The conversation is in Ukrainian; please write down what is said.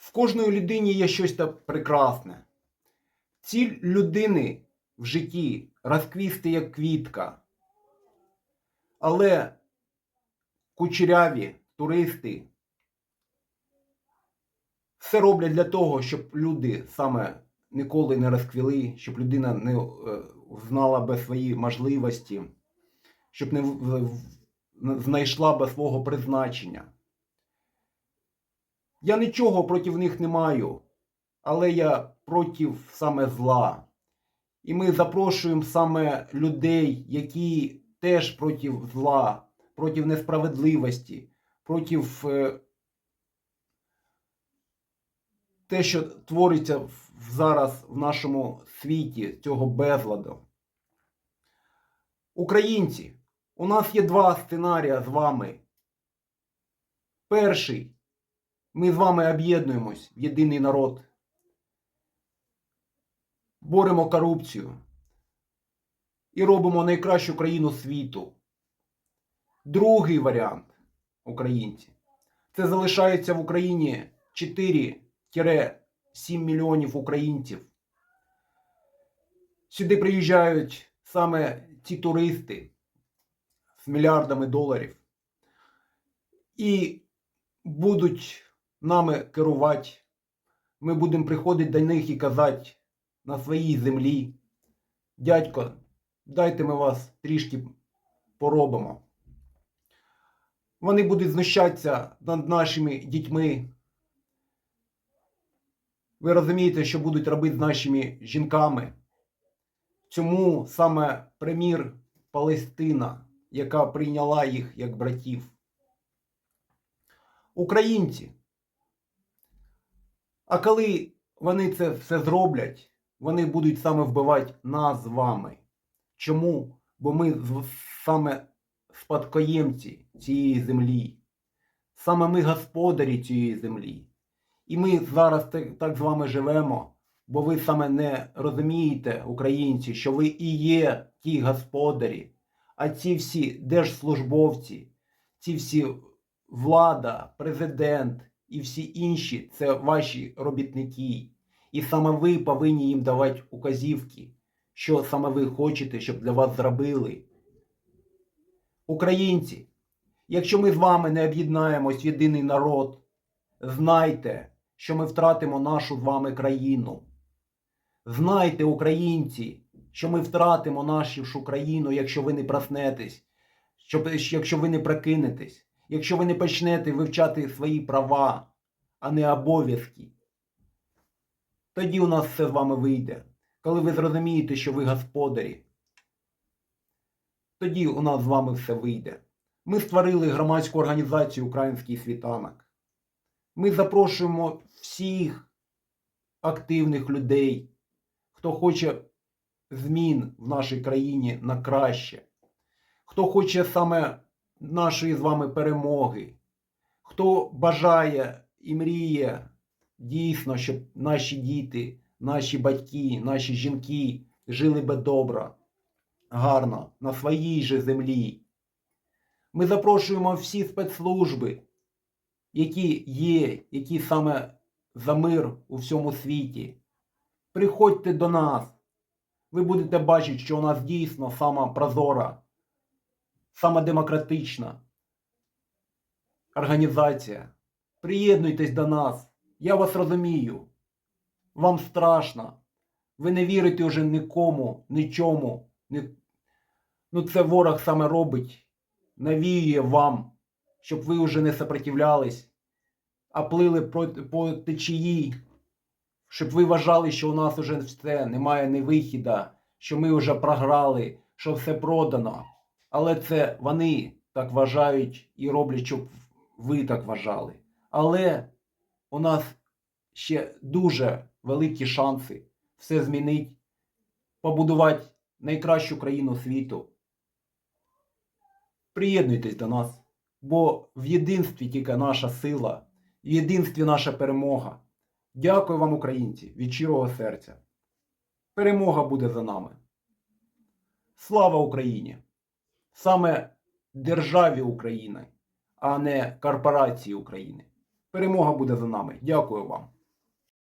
В кожної людині є щось та прекрасне. Ціль людини в житті розквісти як квітка. Але кучеряві туристи все роблять для того, щоб люди саме ніколи не розквіли, щоб людина не е, знала би свої можливості, щоб не знайшла би свого призначення. Я нічого проти них не маю, але я проти саме зла. І ми запрошуємо саме людей, які теж проти зла, проти несправедливості, проти е, те, що твориться зараз в нашому світі, цього безладу. Українці, у нас є два сценарії з вами. Перший. Ми з вами об'єднуємось в єдиний народ. Боремо корупцію і робимо найкращу країну світу. Другий варіант, українці, це залишається в Україні 4-7 мільйонів українців. Сюди приїжджають саме ці туристи з мільярдами доларів і будуть нами керувати. Ми будемо приходити до них і казати на своїй землі. Дядько, дайте ми вас трішки поробимо. Вони будуть знущатися над нашими дітьми. Ви розумієте, що будуть робити з нашими жінками. Чому саме прем'єр Палестина, яка прийняла їх як братів? Українці. А коли вони це все зроблять, вони будуть саме вбивати нас з вами. Чому? Бо ми саме спадкоємці цієї землі. Саме ми господарі цієї землі. І ми зараз так, з вами живемо, бо ви саме не розумієте, українці, що ви і є ті господарі, а ці всі держслужбовці, ці всі влада, президент і всі інші це ваші робітники. І саме ви повинні їм давати указівки, що саме ви хочете, щоб для вас зробили. Українці, якщо ми з вами не об'єднаємось в єдиний народ, знайте, що ми втратимо нашу з вами країну. Знайте, українці, що ми втратимо нашу країну, якщо ви не проснетесь, якщо ви не прокинетесь, якщо ви не почнете вивчати свої права, а не обов'язки. Тоді у нас все з вами вийде. Коли ви зрозумієте, що ви господарі, тоді у нас з вами все вийде. Ми створили громадську організацію Український світанок. Ми запрошуємо всіх активних людей, хто хоче змін в нашій країні на краще, хто хоче саме нашої з вами перемоги, хто бажає і мріє дійсно, щоб наші діти, наші батьки, наші жінки жили би добре, гарно, на своїй же землі. Ми запрошуємо всі спецслужби, які є, які саме за мир у всьому світі. Приходьте до нас. Ви будете бачити, що у нас дійсно сама прозора, сама демократична організація. Приєднуйтесь до нас. Я вас розумію. Вам страшно. Ви не вірите вже нікому, нічому. Ні... Ну це ворог саме робить. Навіює вам, щоб ви вже не сопротивлялись, а плили по, течії, щоб ви вважали, що у нас вже все, немає ні вихіда, що ми вже програли, що все продано. Але це вони так вважають і роблять, щоб ви так вважали. Але у нас ще дуже великі шанси все змінити, побудувати найкращу країну світу. Приєднуйтесь до нас, бо в єдинстві тільки наша сила, в єдинстві наша перемога. Дякую вам, українці, від щирого серця. Перемога буде за нами. Слава Україні! Саме державі України, а не корпорації України. Перемога буде за нами. Дякую вам.